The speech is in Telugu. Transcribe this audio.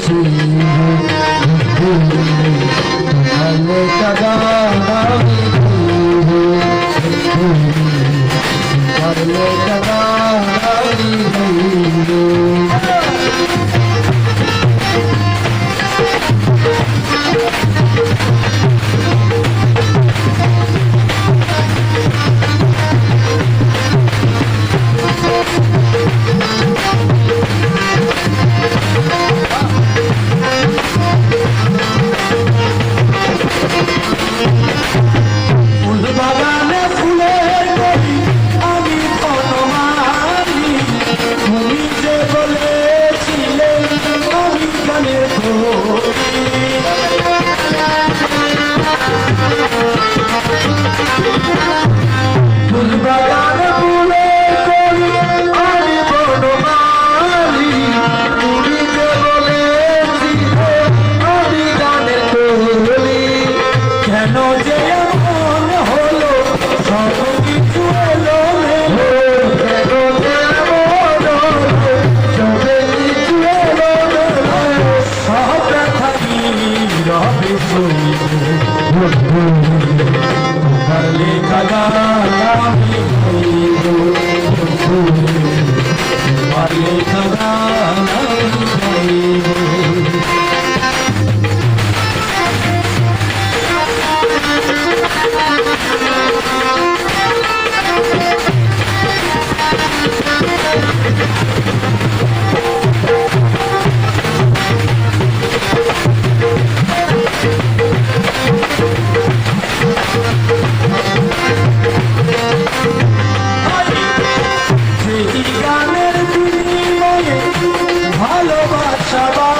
soon. Hare Krishna Shabbat.